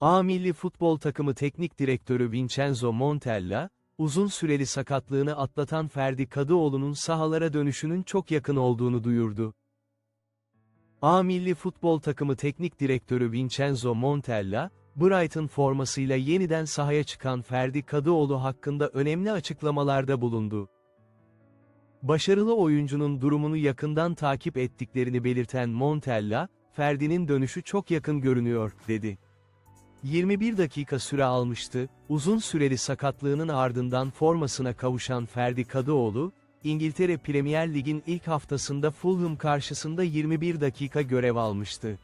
A milli futbol takımı teknik direktörü Vincenzo Montella, uzun süreli sakatlığını atlatan Ferdi Kadıoğlu'nun sahalara dönüşünün çok yakın olduğunu duyurdu. A milli futbol takımı teknik direktörü Vincenzo Montella, Brighton formasıyla yeniden sahaya çıkan Ferdi Kadıoğlu hakkında önemli açıklamalarda bulundu. Başarılı oyuncunun durumunu yakından takip ettiklerini belirten Montella, Ferdi'nin dönüşü çok yakın görünüyor, dedi. 21 dakika süre almıştı, uzun süreli sakatlığının ardından formasına kavuşan Ferdi Kadıoğlu, İngiltere Premier Lig'in ilk haftasında Fulham karşısında 21 dakika görev almıştı.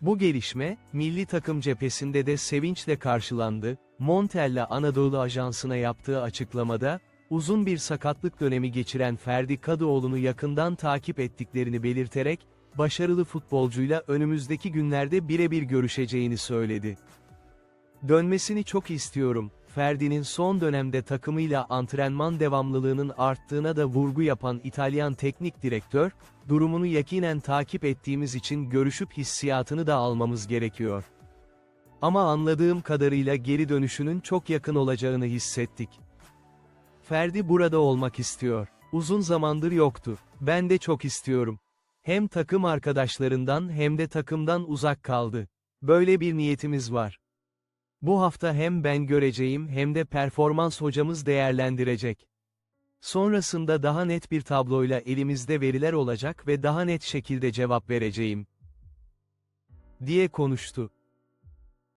Bu gelişme, milli takım cephesinde de sevinçle karşılandı, Montella Anadolu Ajansı'na yaptığı açıklamada, uzun bir sakatlık dönemi geçiren Ferdi Kadıoğlu'nu yakından takip ettiklerini belirterek, başarılı futbolcuyla önümüzdeki günlerde birebir görüşeceğini söyledi. Dönmesini çok istiyorum. Ferdi'nin son dönemde takımıyla antrenman devamlılığının arttığına da vurgu yapan İtalyan teknik direktör, durumunu yakinen takip ettiğimiz için görüşüp hissiyatını da almamız gerekiyor. Ama anladığım kadarıyla geri dönüşünün çok yakın olacağını hissettik. Ferdi burada olmak istiyor. Uzun zamandır yoktu. Ben de çok istiyorum. Hem takım arkadaşlarından hem de takımdan uzak kaldı. Böyle bir niyetimiz var. Bu hafta hem ben göreceğim hem de performans hocamız değerlendirecek. Sonrasında daha net bir tabloyla elimizde veriler olacak ve daha net şekilde cevap vereceğim. diye konuştu.